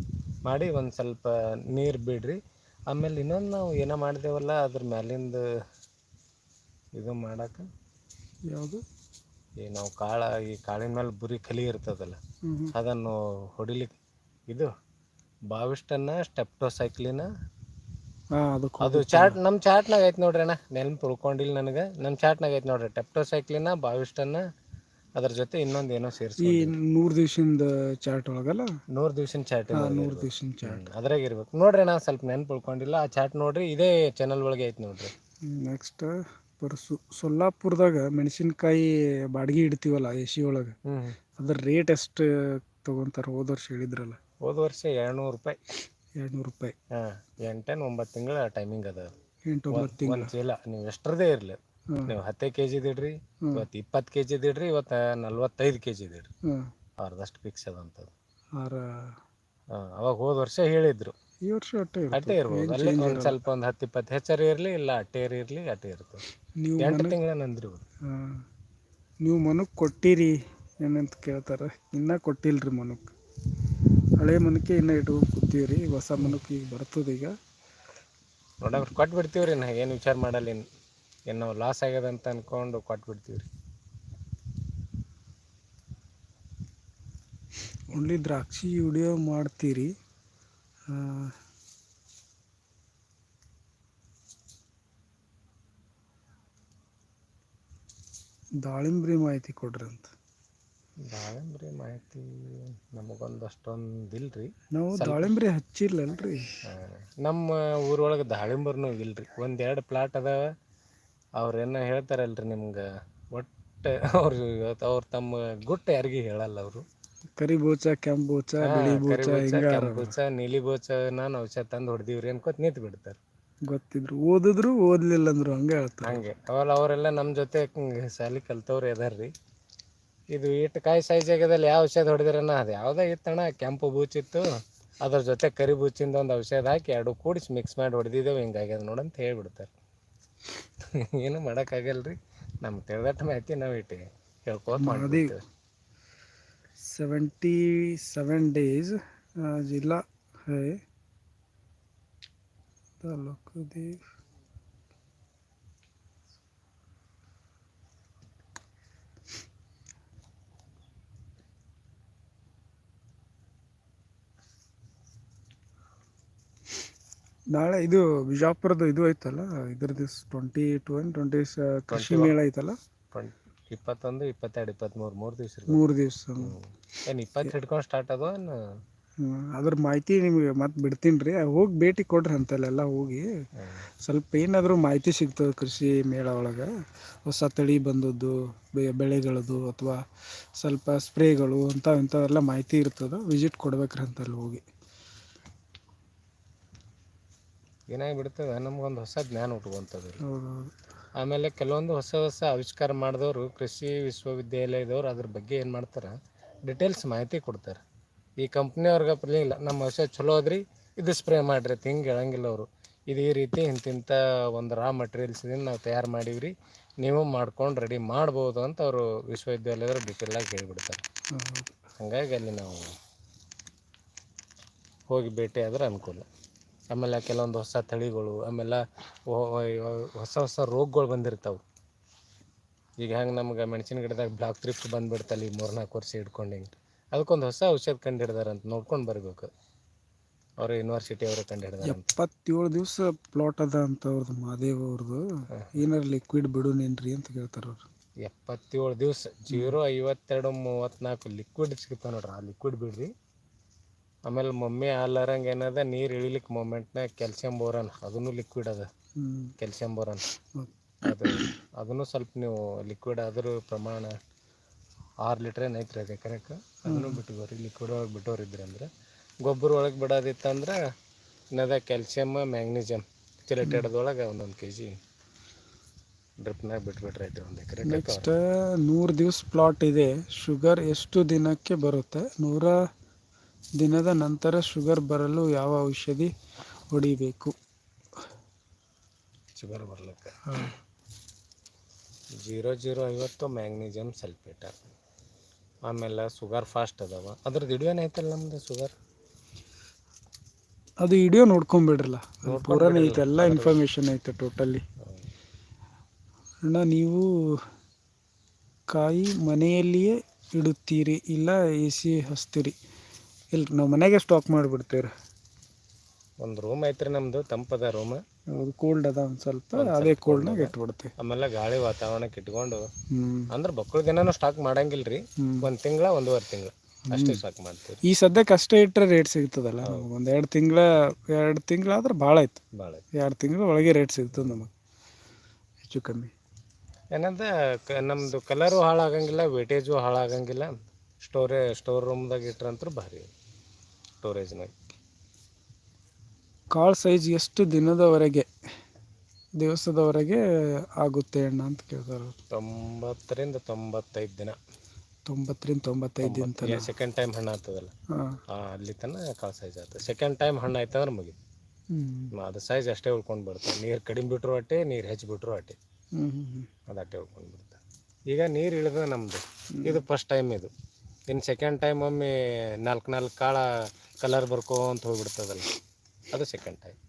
ಮಾಡಿ ಒಂದು ಸ್ವಲ್ಪ ನೀರು ಬಿಡ್ರಿ. ಆಮೇಲೆ ಇನ್ನೊಂದು ನಾವು ಏನೋ ಮಾಡ್ದೇವಲ್ಲ ಅದ್ರ ಮ್ಯಾಲಿಂದ ಇದು ಮಾಡಕ್ಕೆ ಯಾವುದು? ಈ ನಾವು ಕಾಳ ಈ ಕಾಳಿನ ಮೇಲೆ ಬುರಿ ಕಲಿ ಇರ್ತದಲ್ಲ ಅದನ್ನು ಹೊಡಿಲಿಕ್ಕೆ ಇದು ಬಾವಿಷ್ಟನ್ನ ಸ್ಟೆಪ್ಟೋಸೈಕ್ಲಿನ ಅದು ಚಾಟ್ ನಮ್ಮ ಚಾಟ್ನಾಗ ಐತೆ ನೋಡ್ರಿ ಅಣ್ಣ. ನೆನ್ಪು ಉಳ್ಕೊಂಡಿಲ್ಲ ನನಗೆ. ನಮ್ಮ ಚಾಟ್ನಾಗ ಐತೆ ನೋಡ್ರಿ. ಟೆಪ್ಟೋಸೈಕ್ಲಿನ ಬಾವಿಸ್ಟನ್ನ ಅದ್ರ ಜೊತೆ ಇನ್ನೊಂದು ಏನೋ ಸೇರಿಸಿ ಈ ನೂರು ದಿವ್ಸದಿಂದ ಚಾರ್ಟ್ ಒಳಗಲ್ಲ? ನೂರು ದಿವ್ಸಿನ ಚಾರ್ಟ್ ನೂರು ದಿವ್ಸದ ಚಾರ್ಟ್ ಅದ್ರಾಗ ಇರ್ಬೇಕು. ನೋಡ್ರಿ ನಾ ಸ್ವಲ್ಪ ನೆನ್ಪು ಉಳ್ಕೊಂಡಿಲ್ಲ. ಆ ಚಾರ್ಟ್ ನೋಡ್ರಿ ಇದೇ ಚಾನಲ್ ಒಳಗೆ ಐತೆ ನೋಡ್ರಿ. ನೆಕ್ಸ್ಟ್ ಪರ್ಸು ಸೊಲ್ಲಾಪುರದಾಗ ಮೆಣಸಿನಕಾಯಿ ಬಾಡಿಗೆ ಇಡ್ತೀವಲ್ಲ ಎ ಸಿ ಒಳಗೆ ಅದ್ರ ರೇಟ್ ಎಷ್ಟು ತೊಗೊಂತಾರೆ? ಹೋದ ವರ್ಷ ಹೇಳಿದ್ರಲ್ಲ. ಹೋದ ವರ್ಷ ಎರಡ್ನೂರು ರೂಪಾಯಿ. ಎರಡು ನೂರು ರೂಪಾಯಿ. ಹಾಂ ಎಂಟೇನು ಒಂಬತ್ತು ತಿಂಗಳ ಟೈಮಿಂಗ್ ಅದ ಎಂಟು ಒಂಬತ್ತು ತಿಂಗಳು. ಒಂದು ಚೀಲ ನೀವು ಎಷ್ಟರದೇ ಇರಲಿ. ನೀವು ಹತ್ತೇ ಕೆ ಜಿ ಇಡ್ರಿ ಇವತ್ತು ಇಪ್ಪತ್ತು ಕೆ ಜಿ ಇಡ್ರಿ ಇವತ್ತು ನಲ್ವತ್ತೈದು ಕೆ ಜಿ ಇಡ್ರಿ ಹಾಂ ಫಿಕ್ಸ್ ಅದಂಥದ್ದು ಆರ. ಹಾಂ ಅವಾಗ ಹೋದ ವರ್ಷ ಹೇಳಿದ್ರು. ಈ ವರ್ಷ ಅಟ್ಟೆ ಅಟ್ಟೆ ಇರ್ಬೋದು. ಅಲ್ಲೇ ಒಂದು ಸ್ವಲ್ಪ ಒಂದು ಹತ್ತು ಇಪ್ಪತ್ತು ಹೆಚ್ಚರಿ ಇರಲಿ ಇಲ್ಲ ಅಟ್ಟೇರಿ ಇರಲಿ ಅಟ್ಟೆ ಇರ್ತದೆ. ನೀವು ಎಂಟು ತಿಂಗಳ ನಂದ್ರಿ ಹಾಂ. ನೀವು ಮನಕ್ಕೆ ಕೊಟ್ಟಿರಿ ಏನಂತ ಕೇಳ್ತಾರೆ. ಇನ್ನೂ ಕೊಟ್ಟಿಲ್ರಿ ಮನಕ್ಕೆ ಹಳೆ ಮನಕ್ಕೆ ಇನ್ನೂ ಇಟ್ಕೊಂಡು ಕೂತೀವಿ ರೀ ಹೊಸ ಮನಕ್ಕೆ ಈಗ ಬರ್ತದೆ ಈಗ. ನೋಡಕ್ಕೆ ಕೊಟ್ಟು ಬಿಡ್ತೀವಿ ರೀ ನಾ ಏನು ವಿಚಾರ ಮಾಡಲ್ಲ ಇನ್ನು. ಏನು ನಾವು ಲಾಸ್ ಆಗ್ಯದ ಅಂತ ಅನ್ಕೊಂಡು ಕೊಟ್ಟು ಬಿಡ್ತೀವಿ ರೀ ಓನ್ಲಿ ದ್ರಾಕ್ಷಿ ವಿಡಿಯೋ ಮಾಡ್ತೀರಿ. ದಾಳಿಂಬ್ರಿ ಮಾಹಿತಿ ಕೊಡ್ರಿ ಅಂತ. ದಾಳಿಂಬ್ರಿ ಮಾಹಿತಿ ನಮಗೊಂದು ಅಷ್ಟೊಂದು ಇಲ್ರಿ ನಾವು ದಾಳಿಂಬ್ರಿ ಹಚ್ಚಿಲ್ಲಲ್ರಿ ನಮ್ಮ ಊರೊಳಗೆ ದಾಳಿಂಬರ್ನು ಇಲ್ರಿ. ಒಂದೆರಡು ಪ್ಲಾಟ್ ಅದಾವ. ಅವ್ರೇನೋ ಹೇಳ್ತಾರಲ್ರಿ ನಿಮ್ಗೆ? ಒಟ್ಟು ಅವ್ರು ಅವ್ರು ತಮ್ಮ ಗುಟ್ಟ ಯಾರಿಗೂ ಹೇಳಲ್ಲ ಅವರು. ಕರಿ ಬೋಚ ಕೆಂಪು ಬೋಚ ಬಿಳಿ ಬೋಚ ಕೆಂಪು ಬೂಚ ನೀಲಿ ಬೋಚ ನಾನು ಔಷಧ ತಂದು ಹೊಡೆದಿವ್ರಿ ಅನ್ಕೋತ ನಿಂತು ಬಿಡ್ತಾರೆ. ಗೊತ್ತಿದ್ರು. ಓದಿದ್ರು ಓದ್ಲಿಲ್ಲ ಅಂದ್ರು ಹಂಗೆ ಹೇಳ್ತಾರೆ. ಹಂಗೆ. ಅವಾಗ ಅವರೆಲ್ಲ ನಮ್ಮ ಜೊತೆ ಸಾಲಿ ಶಾಲಿ ಕಲ್ತವ್ರು ಅದಾರ್ರಿ. ಇದು ಇಟ್ಟು ಕಾಯಿ ಸೈಜ್ ಆಗ್ಯದಲ್ಲಿ ಯಾವ ಔಷಧ ಹೊಡೆದ್ರನ ಅದು ಯಾವುದೇ ಇತ್ತಣ್ಣ ಕೆಂಪು ಬೂಚಿತ್ತು ಅದ್ರ ಜೊತೆ ಕರಿ ಬೂಚಿಂದ ಒಂದು ಔಷಧ ಹಾಕಿ ಎರಡು ಕೂಡಿಸಿ ಮಿಕ್ಸ್ ಮಾಡಿ ಹೊಡೆದಿದ್ದೇವೆ ಹಿಂಗಾಗ್ಯದ ನೋಡಂತ ಹೇಳ್ಬಿಡ್ತಾರೆ ಏನು ಮಾಡೋಕ್ಕಾಗಲ್ರಿ ನಮ್ಗೆ ತಿಳಿದಟ್ಟು ಮಾಹಿತಿ ನಾವು ಇಟ್ಟು ಹೇಳ್ಕೋತ ಮಾಡ್ಬಿಡ್ತೇವೆ सेवेंटी सेवन डेज जिला है तालुकदेव ನಾಳೆ ಇದು ಬಿಜಾಪುರದ ಇದು ಐತಲ್ಲ ಇದ್ರದ್ದು ಟ್ವೆಂಟಿ ಟು ಟ್ವೆಂಟಿ ಕೃಷಿ ಮೇಳ ಐತಲ್ಲ? ಇಪ್ಪತ್ತೊಂದು ಇಪ್ಪತ್ತೆರಡು ಇಪ್ಪತ್ತ್ಮೂರು ಮೂರು ದಿವಸ ಮೂರು ದಿವಸ ಏನು ಇಪ್ಪತ್ತು ಹಿಡ್ಕೊಂಡು ಸ್ಟಾರ್ಟ್ ಅದು ಅದ್ರ ಮಾಹಿತಿ ನಿಮಗೆ ಮತ್ತೆ ಬಿಡ್ತೀನಿ ರೀ. ಹೋಗಿ ಭೇಟಿ ಕೊಡ್ರಿ ಅಂತಲ್ಲೆಲ್ಲ ಹೋಗಿ. ಸ್ವಲ್ಪ ಏನಾದರೂ ಮಾಹಿತಿ ಸಿಗ್ತದೆ ಕೃಷಿ ಮೇಳ ಒಳಗೆ? ಹೊಸ ತಳಿ ಬಂದದ್ದು ಬೆಳೆಗಳದ್ದು ಅಥವಾ ಸ್ವಲ್ಪ ಸ್ಪ್ರೇಗಳು ಅಂತ ಇಂಥವೆಲ್ಲ ಮಾಹಿತಿ ಇರ್ತದೆ ವಿಸಿಟ್ ಕೊಡ್ಬೇಕ್ರಿ ಅಂತಲ್ಲಿ ಹೋಗಿ. ಏನಾಗಿ ಬಿಡ್ತದೆ ನಮ್ಗೊಂದು ಹೊಸ ಜ್ಞಾನ ಉಟ್ಕೊಂತದ ಆಮೇಲೆ ಕೆಲವೊಂದು ಹೊಸ ಹೊಸ ಆವಿಷ್ಕಾರ ಮಾಡಿದವರು ಕೃಷಿ ವಿಶ್ವವಿದ್ಯಾಲಯದವ್ರು ಅದ್ರ ಬಗ್ಗೆ ಏನು ಮಾಡ್ತಾರೆ ಡಿಟೇಲ್ಸ್ ಮಾಹಿತಿ ಕೊಡ್ತಾರೆ. ಈ ಕಂಪ್ನಿಯವ್ರಿಗೆ ಇಲ್ಲ ನಮ್ಮ ಹೊಸ ಚಲೋ ಅದ್ರಿ ಇದು ಸ್ಪ್ರೇ ಮಾಡಿರಿ ಹಿಂಗೆ ಹೇಳಂಗಿಲ್ಲ ಅವರು. ಇದು ಈ ರೀತಿ ಇಂತಿಂಥ ಒಂದು ರಾ ಮಟೀರಿಯಲ್ಸ್ದಿಂದ ನಾವು ತಯಾರು ಮಾಡೀವ್ರಿ ನೀವು ಮಾಡ್ಕೊಂಡು ರೆಡಿ ಮಾಡ್ಬೋದು ಅಂತ ಅವರು ವಿಶ್ವವಿದ್ಯಾಲಯದವ್ರು ಡಿಟೇಲಾಗಿ ಹೇಳಿಬಿಡ್ತಾರೆ. ಹೇಳ್ಬಿಡ್ತಾರೆ ಹಾಗಾಗಿ ಅಲ್ಲಿ ನಾವು ಹೋಗಿ ಭೇಟಿ ಆದ್ರೆ ಅನುಕೂಲ. ಆಮೇಲೆ ಕೆಲವೊಂದು ಹೊಸ ತಳಿಗಳು ಆಮೇಲೆ ಹೊಸ ಹೊಸ ರೋಗಗಳು ಬಂದಿರ್ತಾವೆ. ಈಗ ಹೆಂಗೆ ನಮ್ಗೆ ಮೆಣಸಿನ ಗಿಡದಾಗ ಬ್ಲಾಕ್ ತ್ರಿಪ್ಸ್ ಬಂದ್ಬಿಡ್ತಲ್ಲಿ ಈ ಮೂರ್ನಾಲ್ಕು ವರ್ಷ ಹಿಡ್ಕೊಂಡು ಹಿಂಗೆ. ಅದಕ್ಕೊಂದು ಹೊಸ ಔಷಧ ಕಂಡು ಹಿಡ್ದಾರಂತ ನೋಡ್ಕೊಂಡು ಬರಬೇಕು. ಅವರು ಯೂನಿವರ್ಸಿಟಿ ಅವರು ಕಂಡು ಹಿಡ್ದಾರ ಎಪ್ಪತ್ತೇಳು ದಿವಸ ಪ್ಲಾಟ್ ಅದ ಅಂತ ಅವ್ರದ್ದು ಮಹಾದೇವ್ ಅವ್ರದ್ದು ಏನಾರು ಲಿಕ್ವಿಡ್ ಬಿಡುನೇನ್ರಿ ಅಂತ ಕೇಳ್ತಾರೆ ಅವ್ರು. ಎಪ್ಪತ್ತೇಳು ದಿವಸ ಜೀರೋ ಐವತ್ತೆರಡು ಮೂವತ್ತ್ನಾಲ್ಕು ಲಿಕ್ವಿಡ್ ಸಿಗ್ತಾವೆ ನೋಡ್ರಿ. ಆ ಲಿಕ್ವಿಡ್ ಬಿಡ್ರಿ. ಆಮೇಲೆ ಮಮ್ಮಿ ಆಲಾರಂಗೆ ಏನದ ನೀರು ಇಳಿಲಿಕ್ಕೆ ಮೂಮೆಂಟ್ನಾಗ ಕ್ಯಾಲ್ಸಿಯಂ ಬೋರನ್. ಅದನ್ನು ಲಿಕ್ವಿಡ್ ಅದ. Calcium boron. ಅದು ಅದನ್ನು ಸ್ವಲ್ಪ ನೀವು ಲಿಕ್ವಿಡ್ ಅದ್ರ ಪ್ರಮಾಣ ಆರು ಲೀಟ್ರ್ ಐತ್ರಿ ಅದು ಎಕರೆಕ್ಕೆ ಅದನ್ನು ಬಿಟ್ಟಿವ್ರಿ ಲಿಕ್ವಿಡ್ ಒಳಗೆ ಬಿಟ್ಟೋರಿದ್ರಿ ಅಂದ್ರೆ. ಗೊಬ್ಬರ ಒಳಗೆ ಬಿಡೋದಿತ್ತಂದ್ರೆ ಇನ್ನದ ಕ್ಯಾಲ್ಸಿಯಮ್ ಮ್ಯಾಗ್ನೀಸಿಯಮ್ ಚಿಲೆಟೆಡ್ದೊಳಗೆ ಒಂದೊಂದು ಕೆ ಜಿ ಡ್ರಿಪ್ನಾಗ ಬಿಟ್ಬಿಟ್ರೆ ಐತೆ ಒಂದು ಎಕರೆ ನೆಕ್ಸ್ಟ್ ನೂರು ದಿವಸ ಪ್ಲಾಟ್ ಇದೆ. ಶುಗರ್ ಎಷ್ಟು ದಿನಕ್ಕೆ ಬರುತ್ತೆ? ನೂರ ದಿನದ ನಂತರ ಶುಗರ್ ಬರಲು ಯಾವ ಔಷಧಿ ಹೊಡಿಬೇಕು? ಶುಗರ್ ಬರ್ಲಿಕ್ಕೆ? ಜೀರೋ ಜೀರೋ ಐವತ್ತು ಮ್ಯಾಗ್ನೀಸಿಯಮ್ ಸಲ್ಫೇಟ. ಆಮೇಲೆ ಶುಗರ್ ಫಾಸ್ಟ್ ಅದಾವ. ಅದ್ರದ್ದು ಇಡಿಯೋನ್ ಐತಲ್ಲ ನಮ್ದು ಶುಗರ್? ಅದು ವಿಡಿಯೋ ನೋಡ್ಕೊಂಬಿಡ್ರಲ್ಲ. ಪೂರಾನೇ ಐತೆ ಎಲ್ಲ ಇನ್ಫಾರ್ಮೇಷನ್ ಐತೆ ಟೋಟಲಿ ಅಣ್ಣ ನೀವು ಕಾಯಿ ಮನೆಯಲ್ಲಿಯೇ ಇಡುತ್ತೀರಿ ಇಲ್ಲ ಎ ಸಿ ಹಚ್ತೀರಿ? ಇಲ್ಲ ನಾವು ಮನೆಗೆ ಸ್ಟಾಕ್ ಮಾಡಿಬಿಡ್ತೀವಿ ರೀ ಒಂದು ರೂಮ್ ಐತ್ರಿ ನಮ್ದು ತಂಪದ ರೂಮ್ ಅದು ಕೋಲ್ಡ್ ಅದ ಒಂದು ಸ್ವಲ್ಪ ಅದೇ ಕೋಲ್ಡ್ನಾಗ ಇಟ್ಬಿಡ್ತೀವಿ. ಆಮೇಲೆ ಗಾಳಿ ವಾತಾವರಣಕ್ಕೆ ಇಟ್ಕೊಂಡು ಹ್ಞೂ ಅಂದ್ರೆ ಬಕ್ಕಳ ದಿನನೂ ಸ್ಟಾಕ್ ಮಾಡಂಗಿಲ್ಲ ರೀ. ಒಂದು ತಿಂಗಳ ಒಂದೂವರೆ ತಿಂಗಳು ಅಷ್ಟೇ ಸ್ಟಾಕ್ ಮಾಡ್ತೀವಿ ಈ ಸದ್ಯಕ್ಕೆ ಅಷ್ಟೇ ಇಟ್ಟರೆ ರೇಟ್ ಸಿಗ್ತದಲ್ಲ ನಮಗೆ. ಒಂದು ಎರಡು ತಿಂಗಳ ಎರಡು ತಿಂಗಳಾದ್ರೆ ಭಾಳ ಆಯ್ತು. ಭಾಳ ಎರಡು ತಿಂಗಳ ಒಳಗೆ ರೇಟ್ ಸಿಗ್ತದೆ ನಮಗೆ. ಹೆಚ್ಚು ಕಮ್ಮಿ. ಏನಂದ್ರೆ ಕ ನಮ್ಮದು ಕಲರು ಹಾಳಾಗಂಗಿಲ್ಲ ವೇಟೇಜು ಹಾಳಾಗಂಗಿಲ್ಲ. ಸ್ಟೋರೇ ಸ್ಟೋರ್ ರೂಮ್ದಾಗ ಇಟ್ರಂತೂ ಭಾರಿ. ಸ್ಟೋರೇಜ್ನಾಗ ಕಾಳು ಸೈಜ್ ಎಷ್ಟು ದಿನದವರೆಗೆ ದಿವಸದವರೆಗೆ ಆಗುತ್ತೆ ಅಣ್ಣ ಅಂತ ಕೇಳ್ತಾರೆ. ತೊಂಬತ್ತರಿಂದ ತೊಂಬತ್ತೈದು ದಿನ. ತೊಂಬತ್ತರಿಂದ ತೊಂಬತ್ತೈದು ದಿನ ತನಕ ಸೆಕೆಂಡ್ ಟೈಮ್ ಹಣ್ಣು ಆಗ್ತದಲ್ಲ. ಹಾಂ. ಆ, ಅಲ್ಲಿ ತನಕ ಕಾಳು ಸೈಜ್ ಆಗ್ತದೆ. ಸೆಕೆಂಡ್ ಟೈಮ್ ಹಣ್ಣು ಆಯ್ತಂದ್ರೆ ಮುಗಿತು. ಮುಗಿ ಅದು ಸೈಜ್ ಅಷ್ಟೇ ಉಳ್ಕೊಂಡು ಬರುತ್ತೆ ನೀರು ಕಡಿಮೆ ಬಿಟ್ರು ಅಟ್ಟೆ ನೀರು ಹೆಚ್ಚು ಬಿಟ್ರು ಅಟ್ಟೆ ಹ್ಞೂ ಹ್ಞೂ ಹ್ಞೂ ಅದು ಅಟ್ಟೆ ಉಳ್ಕೊಂಡು ಬಿಡುತ್ತೆ ಈಗ ನೀರು ಇಳಿದ ನಮ್ಮದು ಇದು ಫಸ್ಟ್ ಟೈಮ್ ಇದು. ಇನ್ನು ಸೆಕೆಂಡ್ ಟೈಮ್ ಒಮ್ಮೆ ನಾಲ್ಕು ನಾಲ್ಕು ಕಾಳ ಕಲರ್ ಬರ್ಕೊಂತ ಹೋಗ್ಬಿಡ್ತದಲ್ಲ. ಅದು ಸೆಕೆಂಡ್ ಟೈಮ್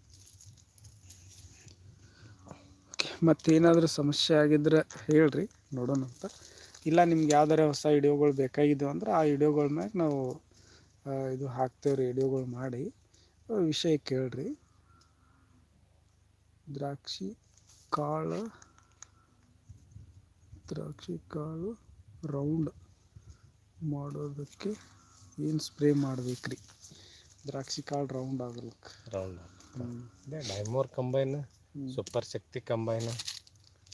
ಮತ್ತೇನಾದರೂ ಸಮಸ್ಯೆ ಆಗಿದ್ರೆ ಹೇಳ್ರಿ, ನೋಡೋಣ ಅಂತ. ಇಲ್ಲ, ನಿಮ್ಗೆ ಯಾವ್ದಾರ ಹೊಸ ವಿಡಿಯೋಗಳು ಬೇಕಾಗಿದ್ದವು ಅಂದ್ರೆ ಆ ವಿಡಿಯೋಗಳ ಮ್ಯಾಗ ನಾವು ಇದು ಹಾಕ್ತೇವೆ ರೀ ವಿಡಿಯೋಗಳು ಮಾಡಿ. ವಿಷಯ ಕೇಳ್ರಿ. ದ್ರಾಕ್ಷಿ ಕಾಳು ದ್ರಾಕ್ಷಿ ಕಾಳು ರೌಂಡ್ ಮಾಡೋದಕ್ಕೆ ಏನು ಸ್ಪ್ರೇ ಮಾಡ್ಬೇಕ್ರಿ? ದ್ರಾಕ್ಷಿ ಕಾಳು ರೌಂಡ್ ಆಗಲಿಕ್ಕೆ ರೌಂಡ್ ಅದೇ ಡೈಮೋರ್ ಕಂಬೈನ್ ಸೂಪರ್ ಶಕ್ತಿ ಕಂಬೈನ್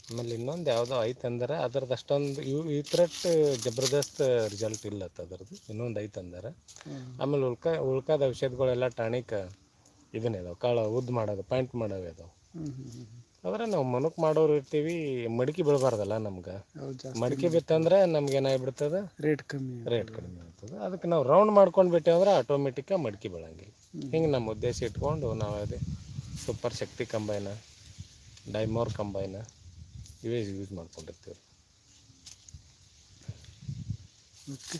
ಆಮೇಲೆ ಇನ್ನೊಂದು ಯಾವುದೋ ಐತೆ ಅಂದ್ರೆ ಅದ್ರದ್ದು ಅಷ್ಟೊಂದು ಇವು ಈ ಥರಟ್ ಜಬರ್ದಸ್ತ್ ರಿಸಲ್ಟ್ ಇಲ್ಲ ಅದ್ರದ್ದು. ಇನ್ನೊಂದು ಐತೆ ಅಂದ್ರೆ. ಆಮೇಲೆ ಉಳ್ಕ ಉಳ್ಕಾದ ಔಷಧಗಳೆಲ್ಲ ಟಾಣಿಕ್ ಇದನ್ನೇ ಇದಾವೆ. ಕಾಳು ಉದ್ದು ಮಾಡೋದು ಪಾಯಿಂಟ್ ಮಾಡೋವೆ ಇದಾವೆ. ಆದ್ರೆ ನಾವು ಮನುಕ್ ಮಾಡೋರು ಇರ್ತೀವಿ ಮಡಿಕೆ ಬೀಳಬಾರ್ದಲ್ಲ ನಮ್ಗೆ. ಮಡಿಕೆ ಬಿತ್ತಂದ್ರೆ ನಮ್ಗೆ ಏನಾಗ್ಬಿಡ್ತದೆ? ರೇಟ್ ಕಮ್ಮಿ ರೇಟ್ ಕಡಿಮೆ ಆಗ್ತದೆ. ಅದಕ್ಕೆ ನಾವು ರೌಂಡ್ ಮಾಡ್ಕೊಂಡು ಬಿಟ್ಟೆ ಅಂದ್ರೆ ಆಟೋಮೆಟಿಕ್ ಮಡಿಕೆ ಬೀಳಂಗಿಲ್ಲ ಹಿಂಗೆ ನಮ್ಮ ಉದ್ದೇಶ ಇಟ್ಕೊಂಡು ನಾವು ಅದೇ ಸೂಪರ್ ಶಕ್ತಿ ಕಂಬೈನ ಡೈಮೋರ್ ಕಂಬೈನ ಇವೇ ಯೂಸ್ ಮಾಡ್ಕೊಂಡಿರ್ತೀವಿ. ಓಕೆ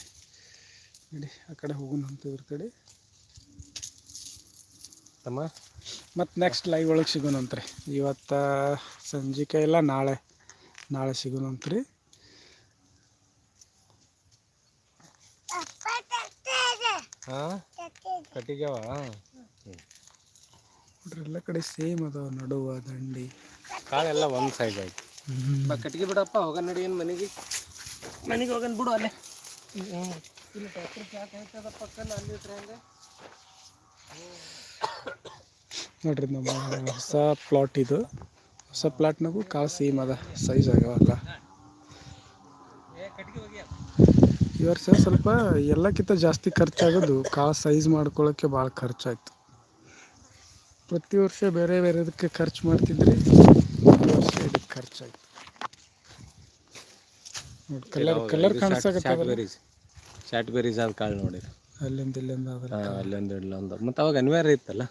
ನಡಿ ಆ ಕಡೆ ಹೋಗೋಣ ಅಂತ ಇವ್ರ ಕಡೆ. ತಮ್ಮ? ಮತ್ತು ನೆಕ್ಸ್ಟ್ ಲೈವ್ ಒಳಗೆ ಸಿಗೋಣಂತ್ರಿ ಇವತ್ತು ಸಂಜಿಕೆ ಇಲ್ಲ ನಾಳೆ ನಾಳೆ ಸಿಗೋಣಂತ್ರಿ ಹಾಂ? ಕಟ್ಟಿಗೆವ? ನೋಡ್ರಿ ಎಲ್ಲ ಕಡೆ ಸೇಮ್ ಅದಾವ ನಡುವ ದಂಡಿ. ಕಾಳೆಲ್ಲ ಒಂದು ಸೈಜ್ ಆಯ್ತು. ಕಟ್ಟಿಗೆ ಬಿಡಪ್ಪ ಹೋಗ ನಡಿ ಏನು ಮನೆಗೆ? ಮನೆಗೆ ಹೋಗನ್ ಬಿಡು ಅಲ್ಲೇ. ಇಲ್ಲಿ ಕ್ಯಾಕ್ ಹೇಳ್ತದ ಪಕ್ಕನ ಅಲ್ಲಿ ಇಟ್ರೆ ಹಂಗೆ? ನೋಡ್ರಿ ನಮ್ಮ ಹೊಸ ಪ್ಲಾಟ್ ಇದು. ಹೊಸ ಪ್ಲಾಟ್ನಾಗೂ ಕಾಳು ಸೇಮ್ ಅದ ಸೈಜ್ ಆಗ್ಯಾವಲ್ಲ. ಈ ವರ್ಷ ಸ್ವಲ್ಪ ಎಲ್ಲಕ್ಕಿಂತ ಜಾಸ್ತಿ ಖರ್ಚಾಗೋದು ಕಾಳು ಸೈಜ್ ಮಾಡ್ಕೊಳ್ಳೋಕ್ಕೆ ಭಾಳ ಖರ್ಚಾಯ್ತು. ಪ್ರತಿ ವರ್ಷ ಬೇರೆ ಬೇರೆದಕ್ಕೆ ಖರ್ಚು ಮಾಡ್ತಿದ್ರಿ ವರ್ಷ ಇದಕ್ಕೆ ಖರ್ಚಾಯ್ತು. ನೋಡಿ ಕಲರ್ ಕಲರ್ ಶಾರ್ಟ್ ಬೆರೀಸ್ ಆದ ಕಾಳು ನೋಡಿ ಅಲ್ಲಿಂದ ಇಲ್ಲಿಂದ ಅಲ್ಲೊಂದು ಇಲ್ಲೊಂದು ಮತ್ತು ಅವಾಗ ಅನಿವಾರ್ಯ ಇತ್ತಲ್ಲ?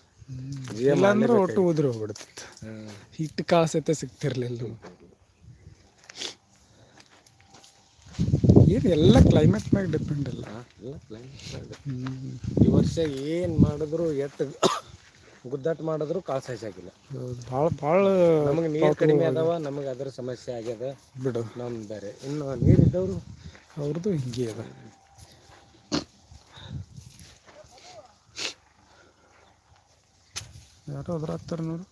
ಇಲ್ಲ ಅಂದ್ರೆ ಒಟ್ಟು ಉದುರು ಹೋಗ್ಬಿಡ್ತಿತ್ತು. ಹಿಟ್ಟು ಕಾಳು ಸಹಿತ ಸಿಗ್ತಿರ್ಲಿಲ್ಲ. ಏನು ಎಲ್ಲ ಕ್ಲೈಮೇಟ್ ಮ್ಯಾಗ ಡಿಪೆಂಡ್ ಅಲ್ಲ ಎಲ್ಲ ಕ್ಲೈಮೇಟ್. ಈ ವರ್ಷ ಏನು ಮಾಡಿದ್ರು ಎಟ್ಟು ಗುದ್ದಾಟ ಮಾಡಿದ್ರು ಕಾಸು ಹೌದು ಭಾಳ ಭಾಳ ನಮಗೆ ನೀರು ಕಡಿಮೆ ಅದಾವ ನಮಗೆ ಅದರ ಸಮಸ್ಯೆ ಆಗ್ಯದ. ಬಿಡು. ನಮ್ಮ ಬೇರೆ. ಇನ್ನು ನೀರು ಇದ್ದವರು? ಅವ್ರದ್ದು ಹಿಂಗೆ ಅದ. ಯಾರೋ ಅದ್ರ ಹತ್ತಾರ ನೋಡು.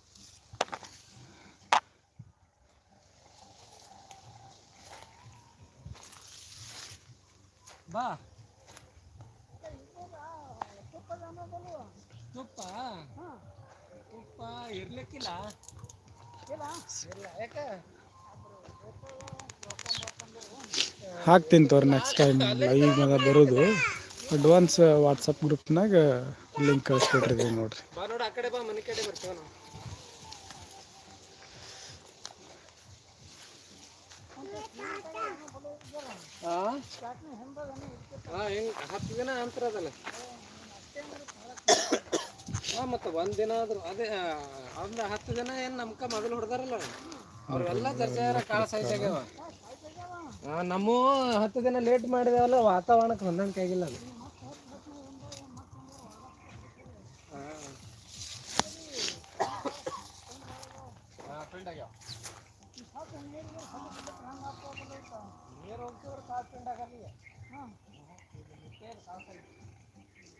ಬಾ. ತುಪ್ಪ. ತುಪ್ಪ ಇರ್ಲಿಕ್ಕಿಲ್ಲ. ಹಾಕ್ತೀನಿ ತೋರಿ ನೆಕ್ಸ್ಟ್ ಟೈಮ್ ಲೈವ್ ಮೇಲೆ ಬರೋದು ಅಡ್ವಾನ್ಸ್ ವಾಟ್ಸಪ್ ಗ್ರೂಪ್ನಾಗ ಲಿಂಕ್ ಕಳಿಸ್ಕೊಟ್ರಿ ನೋಡ್ರಿ. ಕಡೆ ಬಾ ಮನೆ ಕಡೆ ಬರ್ತೇವೆ ನಾವು. ಹತ್ತು ದಿನ ಅಂತರ ಅದಲ್ಲ. ಹಾ ಮತ್ತೆ ಒಂದ್ ದಿನ ಆದ್ರೂ ಅದೇ ಅವ್ನ ಹತ್ತು ದಿನ ಏನ್ ನಮ್ಕ ಮೊದಲು ಹೊಡೆದಾರಲ್ಲ ಅವ್ರೆಲ್ಲ ದರ್ಜಾರ ಕಾಳ ಆ, ನಮ್ಮ ಹತ್ತು ದಿನ ಲೇಟ್ ಮಾಡಿದೇವಲ್ಲ ವಾತಾವರಣಕ್ಕೆ ಹೊಂದಾಣಿಕೆ ಆಗಿಲ್ಲ ಅದು ಹಾ. ಹಾ, ಪಿಂಡ್ ಆಗ್ಯಾವ. ನೀರ್ ಹೋಗ್ತಿದ್ರೆ ಕಾಳ್ ಪಿಂಡ್ ಆಗಲ್ಲ ಈಗ. ನೀರ್ ಕಡಿಮೆ ಅವಲ್ಲ ಈ ವರ್ಷ.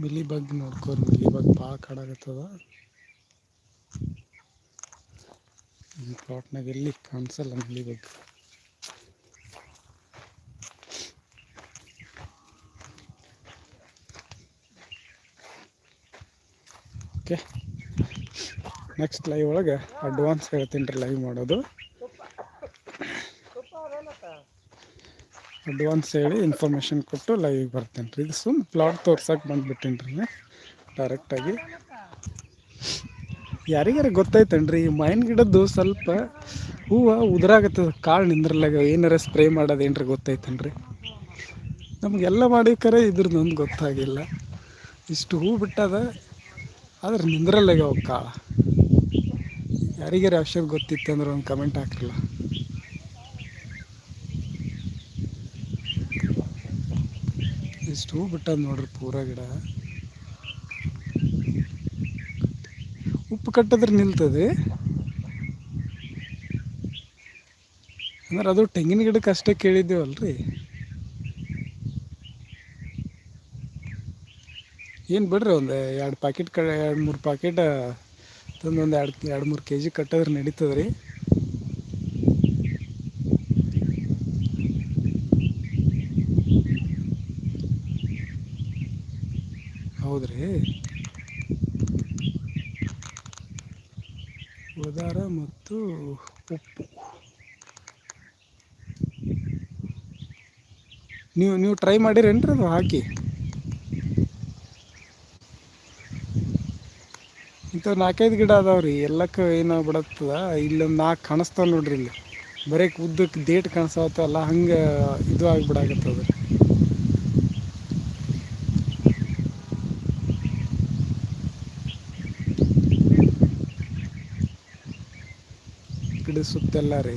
ಮಿಲಿ ಬಗ್ ನೋಡ್ಕೋರಿ ಮಿಲಿ ಬಗ್ ಭಾಳ ಕಾಡಾಗತ್ತದ. ಈ ಪ್ಲಾಟ್ನಾಗ ಎಲ್ಲಿ ಕಾಣಿಸಲ್ಲ ಮಿಲಿ ಬಗ್. ನೆಕ್ಸ್ಟ್ ಲೈವ್ ಒಳಗೆ ಅಡ್ವಾನ್ಸ್ ಹೇಳ್ತೀನಿ ರೀ ಲೈವ್ ಮಾಡೋದು. ಅಡ್ವಾನ್ಸ್ ಹೇಳಿ ಇನ್ಫಾರ್ಮೇಷನ್ ಕೊಟ್ಟು ಲೈವಿಗೆ ಬರ್ತೇನೆ ರೀ. ಇದು ಸುಮ್ಮನೆ ಪ್ಲಾಟ್ ತೋರ್ಸಕ್ಕೆ ಬಂದುಬಿಟ್ಟೇನಿ ರೀ ಡೈರೆಕ್ಟಾಗಿ ಯಾರಿಗಾರ ಗೊತ್ತೈತೇನ್ರಿ? ಈ ಮಾವಿನ ಗಿಡದ್ದು ಸ್ವಲ್ಪ ಹೂವು ಉದುರಾಗತ್ತದ ಕಾಳು ನಿಂದ್ರಲಾಗ ಏನಾರ ಸ್ಪ್ರೇ ಮಾಡೋದು ಏನ್ರಿ ಗೊತ್ತೈತೇನ್ರಿ? ನಮಗೆಲ್ಲ ಮಾಡಿಕರೆ ಇದ್ರದ್ದು ಒಂದು ಗೊತ್ತಾಗಿಲ್ಲ. ಇಷ್ಟು ಹೂ ಬಿಟ್ಟದ ಆದ್ರೆ ನಿಂದ್ರಲ್ಲಾಗ ಕಾಳು. ಯಾರಿಗಾರ ಔಷಧ ಗೊತ್ತಿತ್ತು ಅಂದ್ರೆ ಒಂದು ಕಮೆಂಟ್ ಹಾಕಿರಲ್ಲ. ಇಷ್ಟು ಹೂ ಬಿಟ್ಟದ ನೋಡ್ರಿ ಪೂರ ಗಿಡ. ಉಪ್ಪು ಕಟ್ಟಿದ್ರೆ ನಿಲ್ತದೆ. ಅಂದ್ರೆ ಅದು ತೆಂಗಿನ ಗಿಡಕ್ಕೆ ಅಷ್ಟೇ ಕೇಳಿದ್ದೇವಲ್ರಿ. ಏನು ಬಿಡ್ರಿ ಒಂದು ಎರಡು ಪ್ಯಾಕೆಟ್ ಕಡೆ, ಎರಡು ಮೂರು ಪ್ಯಾಕೆಟ್ ತಂದು ಒಂದು ಎರಡು ಎರಡು ಮೂರು ಕೆ ಜಿ ಕಟ್ಟಿದ್ರೆ ನಡೀತದೆ ರೀ. ಹೌದ್ರಿ ಉದಾರ ಮತ್ತು ಉಪ್ಪು. ನೀವು ನೀವು ಟ್ರೈ ಮಾಡಿರೇನ್ರಿ ಅದು ಹಾಕಿ? ಇಂಥ ನಾಲ್ಕೈದು ಗಿಡ ಅದಾವ್ರಿ ಎಲ್ಲಕ್ಕೆ ಏನೋ ಬಿಡತ್ತದ. ಇಲ್ಲೊಂದು ನಾಲ್ಕು ಕಾಣಿಸ್ತಾವೆ ನೋಡ್ರಿ ಇಲ್ಲಿ. ಬರೀ ಉದ್ದಕ್ಕೆ ಡೇಟ್ ಕಾಣಿಸ್ತಾವಲ್ಲ ಹಂಗೆ ಇದು ಆಗಿಬಿಡಾಕತ್ತದ. ರೀ ಗಿಡ ಸುತ್ತೆಲ್ಲ ರೀ.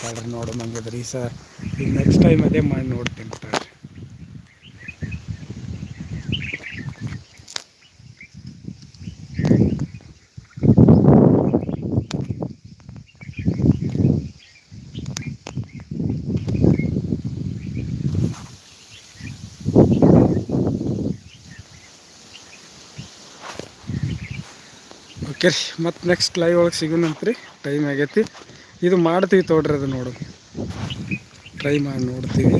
ತಡ್ರಿ ನೋಡೋಣ ಹಂಗಿದ್ರೆ ಈ ಸರ್. ಈಗ ನೆಕ್ಸ್ಟ್ ಟೈಮ್ ಅದೇ ಮಾಡಿ ನೋಡ್ತೀನಿ ತಡ್ರಿ ಓಕೆ ರೀ, ಮತ್ತು ನೆಕ್ಸ್ಟ್ ಲೈವ್ ಒಳಗೆ ಸಿಗೋಣಂತ್ರಿ. ಟೈಮ್ ಆಗೈತಿ. ಇದು ಮಾಡ್ತೀವಿ ತೋಡ್ರಿ ಅದು ನೋಡು. ಟ್ರೈ ಮಾಡಿ ನೋಡ್ತೀವಿ.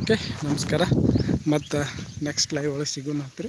ಓಕೆ ನಮಸ್ಕಾರ. ಮತ್ತು ನೆಕ್ಸ್ಟ್ ಲೈವ್ ಒಳಗೆ ಸಿಗೋಣಂತ್ರಿ